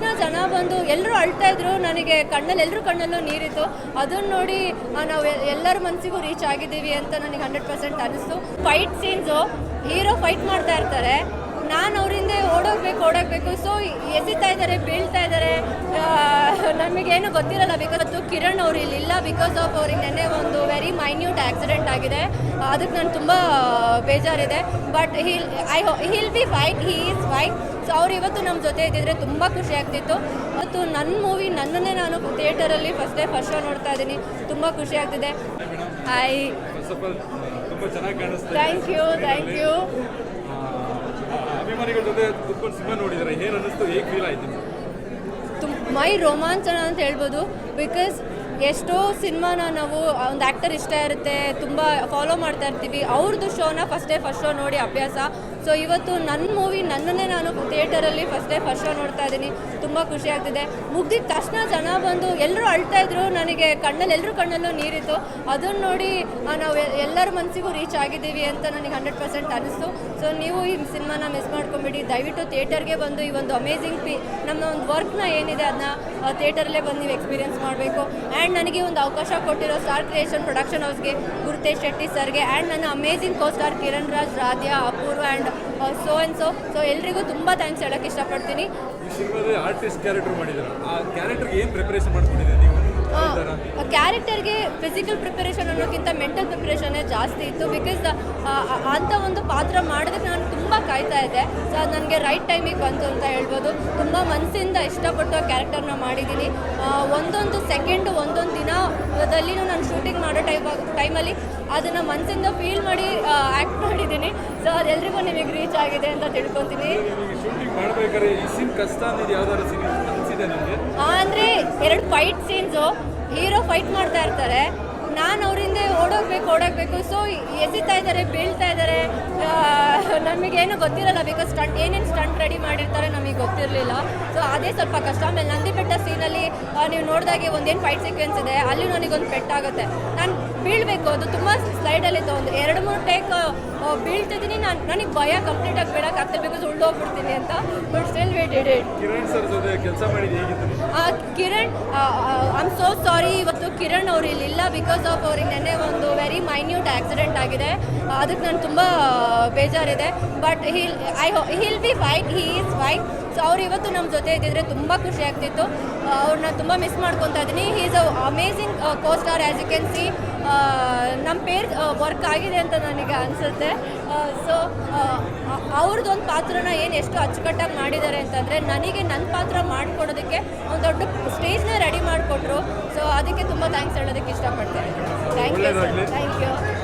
ತಕ್ಷಣ ಜನ ಬಂದು ಎಲ್ಲರೂ ಅಳ್ತಾ ಇದ್ರು, ನನಗೆ ಕಣ್ಣಲ್ಲಿ ಎಲ್ಲರೂ ಕಣ್ಣಲ್ಲೂ ನೀರಿತ್ತು. ಅದನ್ನು ನೋಡಿ ನಾವು ಎಲ್ಲರ ಮನಸ್ಸಿಗೂ ರೀಚ್ ಆಗಿದ್ದೀವಿ ಅಂತ ನನಗೆ ಹಂಡ್ರೆಡ್ ಪರ್ಸೆಂಟ್ ಅನಿಸ್ತು. ಫೈಟ್ ಸೀನ್ಸು ಹೀರೋ ಫೈಟ್ ಮಾಡ್ತಾ ಇರ್ತಾರೆ. ನಾನು ಅವರಿಂದ ಓಡೋಗ್ಬೇಕು ಓಡೋಗ್ಬೇಕು ಸೊ ಎಸಿತಾ ಇದ್ದಾರೆ, ಬೀಳ್ತಾ ಇದ್ದಾರೆ. ನಮಗೇನು ಗೊತ್ತಿರಲ್ಲ ಬಿಕಾಸ್ ಅದು ಕಿರಣ್ ಅವರು ಇಲ್ಲಿ ಇಲ್ಲ ಬಿಕಾಸ್ ಆಫ್ ಅವ್ರಿಗೆ ನೆನ್ನೆ ಒಂದು ವೆರಿ ಮೈನ್ಯೂಟ್ ಆಕ್ಸಿಡೆಂಟ್ ಆಗಿದೆ. ಅದಕ್ಕೆ ನಾನು ತುಂಬ ಬೇಜಾರಿದೆ. But he'll I he'll be fight he is fine so ಅವ್ರು ಇವತ್ತು ನಮ್ಮ ಜೊತೆ ಇದ್ದಿದ್ರೆ ತುಂಬ ಖುಷಿ ಆಗ್ತಿತ್ತು. ಮತ್ತು ನನ್ನ ಮೂವಿ ನನ್ನನ್ನೇ ನಾನು ಥಿಯೇಟರಲ್ಲಿ ಫಸ್ಟ್ ಡೇ ಫಸ್ಟ್ ಶೋ ನೋಡ್ತಾ ಇದ್ದೀನಿ. ತುಂಬ ಖುಷಿ ಆಗ್ತಿದೆ. Hi thank you thank you ಆ, ಅಭಿಮಾನಿಗಳ ಜೊತೆ ಕುತ್ಕೊಂಡು ಸಿನಿಮಾ ನೋಡಿದ್ದಾರೆ ಏನು ಅನ್ನಿಸ್ತು? ಹೇಗೆ ಫೀಲ್ ಆಯ್ತು ಮೈ ರೋಮಾಂಚನ ಅಂತ ಹೇಳ್ಬೋದು. ಬಿಕಾಸ್ ಎಷ್ಟೋ ಸಿನಿಮಾನ ನಾವು ಒಂದು ಆ್ಯಕ್ಟರ್ ಇಷ್ಟ ಇರುತ್ತೆ, ತುಂಬ ಫಾಲೋ ಮಾಡ್ತಾ ಇರ್ತೀವಿ. ಅವ್ರದ್ದು ಶೋನ ಫಸ್ಟ್ ಡೇ ಫಸ್ಟ್ ಶೋ ನೋಡಿ ಅಭ್ಯಾಸ. ಸೊ ಇವತ್ತು ನನ್ನ ಮೂವಿ ನನ್ನನ್ನೇ ನಾನು ಥಿಯೇಟರಲ್ಲಿ ಫಸ್ಟ್ ಡೇ ಫಸ್ಟ್ ಶೋ ನೋಡ್ತಾ ಇದ್ದೀನಿ. ತುಂಬ ಖುಷಿ ಆಗ್ತಿದೆ. ಮುಗ್ದಿದ ತಕ್ಷಣ ಜನ ಬಂದು ಎಲ್ಲರೂ ಅಳ್ತಾ ಇದ್ರು. ನನಗೆ ಕಣ್ಣಲ್ಲಿ ಎಲ್ಲರೂ ಕಣ್ಣಲ್ಲೂ ನೀರಿತ್ತು. ಅದನ್ನ ನೋಡಿ ನಾವು ಎಲ್ಲರ ಮನಸ್ಸಿಗೂ ರೀಚ್ ಆಗಿದ್ದೀವಿ ಅಂತ ನನಗೆ ಹಂಡ್ರೆಡ್ ಪರ್ಸೆಂಟ್ ಅನಿಸ್ತು. ಸೊ ನೀವು ಈ ಸಿನಿಮಾನ ಮಿಸ್ ಮಾಡ್ಕೊಂಬಿಡಿ ದಯವಿಟ್ಟು ಥಿಯೇಟರ್ಗೆ ಬಂದು ಈ ಒಂದು ಅಮೇಝಿಂಗ್ ಪಿ, ನಮ್ಮ ಒಂದು ವರ್ಕ್ನ ಏನಿದೆ ಅದನ್ನ ಥಿಯೇಟರಲ್ಲೇ ಬಂದು ನೀವು ಎಕ್ಸ್ಪೀರಿಯನ್ಸ್ ಮಾಡಬೇಕು. ಆ್ಯಂಡ್ ನನಗೆ ಒಂದು ಅವಕಾಶ ಕೊಟ್ಟಿರೋ ಸ್ಟಾರ್ ಕ್ರಿಯೇಷನ್ ಪ್ರೊಡಕ್ಷನ್ ಹೌಸ್ಗೆ ಗುರುತೇಶ್ ಶೆಟ್ಟಿ ಸರ್ಗೆ ಆ್ಯಂಡ್ ನನ್ನ amazing costar Kiran Raj Radhya Apoorva and so and so so ಎಲ್ರಿಗೂ ತುಂಬ ಥ್ಯಾಂಕ್ಸ್ ಹೇಳೋಕ್ಕೆ ಇಷ್ಟಪಡ್ತೀನಿ. ಆರ್ಟಿಸ್ಟ್ ಕ್ಯಾರೆಕ್ಟರ್ ಮಾಡಿದ್ದಾರೆ? ಆ ಕ್ಯಾರೆಕ್ಟರ್ಗೆ ಏನು ಪ್ರಿಪರೇಷನ್ ಮಾಡ್ಕೊಂಡಿದ್ದೀರಾ ನೀವು? ಕ್ಯಾರೆಕ್ಟರ್ಗೆ ಫಿಸಿಕಲ್ ಪ್ರಿಪರೇಷನ್ ಅನ್ನೋಕ್ಕಿಂತ ಮೆಂಟಲ್ ಪ್ರಿಪರೇಷನ್ನೇ ಜಾಸ್ತಿ ಇತ್ತು ಬಿಕಾಸ್ ಅಂಥ ಒಂದು ಪಾತ್ರ ಮಾಡೋದಕ್ಕೆ ನಾನು ತುಂಬ ಕಾಯ್ತಾ ಇದ್ದೆ. ಸೊ ಅದು ನನಗೆ ರೈಟ್ ಟೈಮಿಗೆ ಬಂತು ಅಂತ ಹೇಳ್ಬೋದು. ತುಂಬ ಮನಸ್ಸಿಂದ ಇಷ್ಟಪಟ್ಟು ಆ ಕ್ಯಾರೆಕ್ಟರ್ನ ಮಾಡಿದ್ದೀನಿ. ಒಂದೊಂದು ಸೆಕೆಂಡು ಒಂದೊಂದು ದಿನದಲ್ಲಿನೂ ನಾನು ಶೂಟಿಂಗ್ ಮಾಡೋ ಟೈಮ್ ಟೈಮಲ್ಲಿ ಅದನ್ನು ಮನಸ್ಸಿಂದ ಫೀಲ್ ಮಾಡಿ ಆ್ಯಕ್ಟ್ ಮಾಡಿದ್ದೀನಿ. ಸೊ ಅದೆಲ್ಲರಿಗೂ ನಿಮಗೆ ರೀಚ್ ಆಗಿದೆ ಅಂತ ತಿಳ್ಕೊತೀನಿ. ಅಂದರೆ ಎರಡು ಫೈಟ್ ಸೀನ್ಸು ಹೀರೋ ಫೈಟ್ ಮಾಡ್ತಾ ಇರ್ತಾರೆ. ನಾನು ಅವರಿಂದ ಓಡೋಗ್ಬೇಕು ಓಡೋಗ್ಬೇಕು ಸೊ ಎಸಿತಾ ಇದ್ದಾರೆ ಬೀಳ್ತಾ ಇದ್ದಾರೆ ನಮಗೇನು ಗೊತ್ತಿರಲ್ಲ ಬಿಕಾಸ್ ಸ್ಟಂಟ್ ಏನೇನು ಸ್ಟಂಟ್ ರೆಡಿ ಮಾಡಿರ್ತಾರೆ ನಮಗೆ ಗೊತ್ತಿರಲಿಲ್ಲ. ಸೊ ಅದೇ ಸ್ವಲ್ಪ ಕಷ್ಟ. ಆಮೇಲೆ ನಂದಿ ಬೆಟ್ಟ ಸೀನಲ್ಲಿ ನೀವು ನೋಡಿದಾಗೆ ಒಂದೇನು ಫೈಟ್ ಸೀಕ್ವೆನ್ಸ್ ಇದೆ ಅಲ್ಲಿ ನನಗೊಂದು ಪೆಟ್ಟಾಗುತ್ತೆ ನಾನು ಬೀಳಬೇಕು ಅದು ತುಂಬ ಸ್ಲೈಡಲ್ಲಿತ್ತು ಒಂದು ಎರಡು ಮೂರು ಟೇಕ್ ಬೀಳ್ತಿದ್ದೀನಿ. ನಾನು ನನಗೆ ಭಯ ಕಂಪ್ಲೀಟಾಗಿ ಆಗ್ತದೆ ಬಿಕಾಸ್ ಉಳ್ದೋಗ್ಬಿಡ್ತೀನಿ ಅಂತ. But still wait it it Kiran so sorry ಇವತ್ತು ಕಿರಣ್ ಅವರು ಇಲ್ಲಿಲ್ಲ ಬಿಕಾಸ್ ಆಫ್ ಅವ್ರಿಗೆ ನೆನ್ನೆ ಒಂದು ವೆರಿ ಮೈನ್ಯೂಟ್ ಆಕ್ಸಿಡೆಂಟ್ ಆಗಿದೆ. ಅದಕ್ಕೆ ನಾನು ತುಂಬ ಬೇಜಾರಿದೆ. But he'll I he'll be fine he is fine so ಅವ್ರು ಇವತ್ತು ನಮ್ಮ ಜೊತೆ ಇದ್ದಿದ್ರೆ ತುಂಬ ಖುಷಿ ಆಗ್ತಿತ್ತು. ಅವ್ರನ್ನ ತುಂಬ ಮಿಸ್ ಮಾಡ್ಕೊತಾ ಇದ್ದೀನಿ. He is a amazing costar as you can see ನಮ್ಮ ಪೇರ್ ವರ್ಕ್ ಆಗಿದೆ ಅಂತ ನನಗೆ ಅನಿಸುತ್ತೆ. ಸೊ ಅವ್ರದ್ದೊಂದು ಪಾತ್ರನ ಏನು ಎಷ್ಟು ಅಚ್ಚುಕಟ್ಟಾಗಿ ಮಾಡಿದ್ದಾರೆ ಅಂತಂದರೆ ನನಗೆ ನನ್ನ ಪಾತ್ರ ಮಾಡಿಕೊಡೋದಕ್ಕೆ ಒಂದು ದೊಡ್ಡ ಸ್ಟೇಜ್ನ ರೆಡಿ ಮಾಡಿಕೊಟ್ರು. ಸೊ ಅದಕ್ಕೆ ತುಂಬ ಥ್ಯಾಂಕ್ಸ್ ಹೇಳೋದಕ್ಕೆ ಇಷ್ಟಪಡ್ತೇನೆ. Thank you thank thank